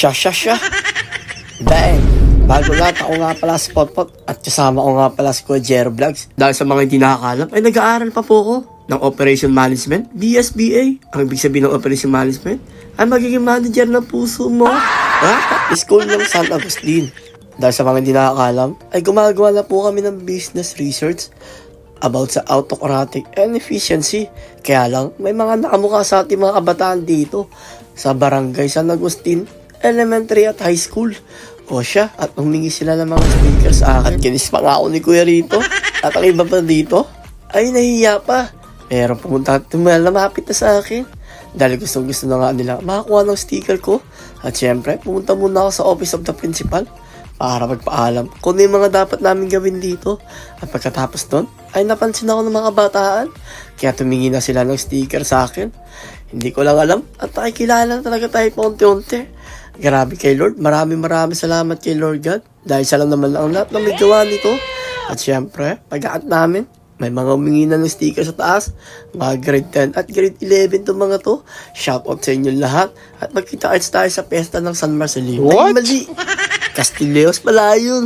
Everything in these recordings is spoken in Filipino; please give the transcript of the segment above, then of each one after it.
Siya, siya, siya. Bang! Bago lahat, ako nga pala si Potpot at kasama ko nga pala si Kuya Vlogs. Dahil sa mga hindi nakakalam, ay nag-aaral pa po ako ng Operation Management, BSBA. Ang ibig sabihin ng Operation Management ay magiging manager ng puso mo. Ha? School ng San Agustin. Dahil sa mga hindi nakakalam, ay gumagawa na po kami ng business research about sa autocratic and efficiency. Kaya lang, may mga nakamukha sa ating mga kabataan dito sa Barangay San Agustin, elementary at high school. O siya, at humingi sila ng mga sa akin. At kinis pa nga ako ni Kuya rito. At ang iba pa dito, ay nahihiya pa. Pero pumunta at lumapit na sa akin. Dahil gusto gusto na nga nila makakuha ng sticker ko. At syempre, pumunta muna ako sa office of the principal para magpaalam kung ano yung mga dapat namin gawin dito. At pagkatapos doon, ay napansin ako ng mga bataan. Kaya tumingin na sila ng sticker sa akin. Hindi ko lang alam at nakikilala na talaga tayo paunti-unti. Grabe kay Lord. Maraming maraming salamat kay Lord God. Dahil siya lang naman ang lahat na may gawa nito. At syempre, pag namin, may mga humingi na ng sticker sa taas. Mga grade 10 at grade 11 to mga to. Shout out sa inyo lahat. At magkita arts tayo sa pesta ng San Marcelino. Ay, What? mali. Castilleos pala yun.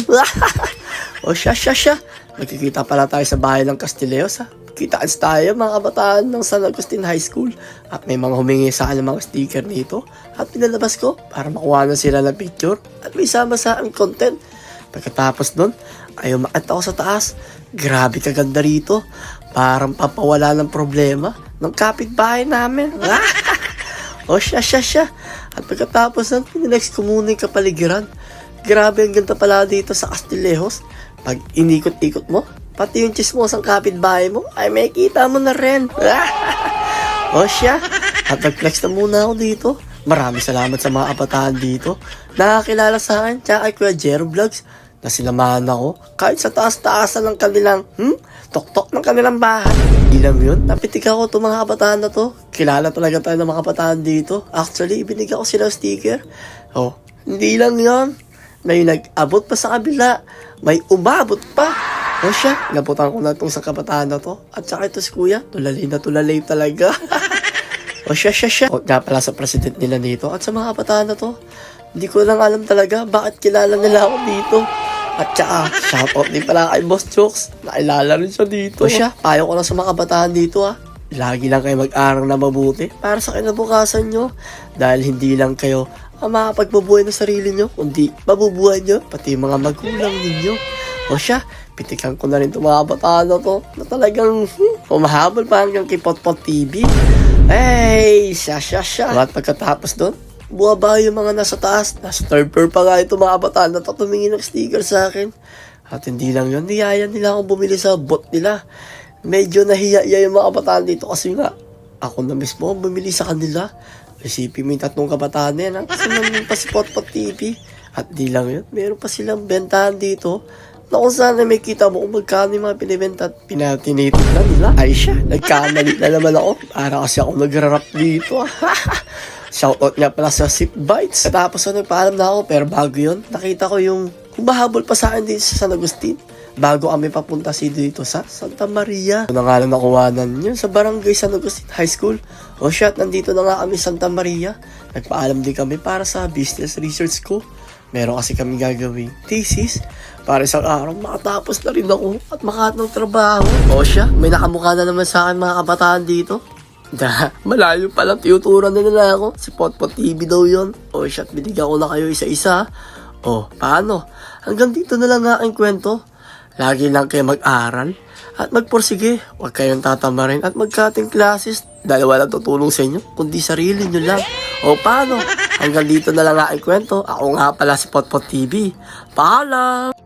o siya, siya, siya. Magkikita pala tayo sa bahay ng Castilleos ha. Kitaan tayo mga kabataan ng San Agustin High School. At may mga humingi sa akin ng mga sticker dito. At pinalabas ko para makuha na sila ng picture. At may sama sa aking content. Pagkatapos nun, ay umakit ako sa taas. Grabe kaganda rito. Parang papawala ng problema ng kapitbahay namin. o siya, siya, siya. At pagkatapos nun, pininex ko muna yung kapaligiran. Grabe ang ganda pala dito sa Castillejos. Pag inikot-ikot mo, pati yung chismosang kapitbahay mo, ay may kita mo na rin. o siya. At nag-flex na muna ako dito. Maraming salamat sa mga kabataan dito. Nakakilala sa akin, tsaka Kuya Jero Vlogs na sinamahan ako kahit sa taas-taasan ng kanilang, hmm, tok-tok ng kanilang bahay. Ilam yun, napitik ako itong mga kabataan na to. Kilala talaga tayo ng mga kabataan dito. Actually, ibinigay ko sila sticker. Oh, hindi lang yon May nag-abot pa sa kabila. May umabot pa. O siya, nabutan ko na itong sa kabataan na to. At saka ito si kuya, tulalay na tulalay talaga. o siya, siya, siya. O nga pala sa president nila dito. At sa mga kabataan na to, hindi ko lang alam talaga bakit kilala nila ako dito. At saka, shoutout din pala kay Boss Jokes. Nakilala rin siya dito. O siya, payo ko lang sa mga kabataan dito ah. Lagi lang kayo mag-aral na mabuti para sa kinabukasan nyo. Dahil hindi lang kayo ang makapagbabuhay ng sarili nyo, kundi mabubuhay nyo, pati mga magulang ninyo. O siya, pitikan ko na rin itong mga kabataan na to na talagang hmm, humahabol pa hanggang kay Potpot TV. Hey, siya, siya, siya. At pagkatapos doon, buwaba yung mga nasa taas. Nasa third floor pa nga itong mga kabataan na to tumingin ng sticker sa akin. At hindi lang yun, niyaya nila akong bumili sa bot nila. Medyo nahiya yung mga kabataan dito kasi nga, ako na mismo bumili sa kanila. Isipin mo yung tatlong kabataan na yan, kasi naman pa si Potpot TV. At di lang yun, meron pa silang bentahan dito na kung sana may kita mo kung magkano yung mga pinibenta at pinatinitin na nila. Ay siya, nagkamali na naman ako. Para kasi ako nagra-rap dito. Shoutout nga pala sa Sip Bites. Tapos ano, paalam na ako. Pero bago yun, nakita ko yung humahabol pa sa akin dito sa San Agustin. Bago kami papunta si dito sa Santa Maria. Ano nga lang nakuwanan yun sa Barangay San Agustin High School. O shit, nandito na nga kami Santa Maria. Nagpaalam din kami para sa business research ko. Meron kasi kami gagawing thesis para isang araw makatapos na rin ako at makahat ng trabaho. O siya, may nakamukha na naman sa akin mga kabataan dito. Da, malayo pa lang tinuturan na nila ako. Si Potpot TV daw yon. O siya, binigyan ko na kayo isa-isa. O, paano? Hanggang dito na lang aking kwento. Lagi lang kayo mag-aral at magporsige. Huwag kayong tatamarin at mag-cutting classes dahil walang tutulong sa inyo, kundi sarili nyo lang. O paano? Hanggang dito na lang aking kwento. Ako nga pala si Potpot TV. Paalam!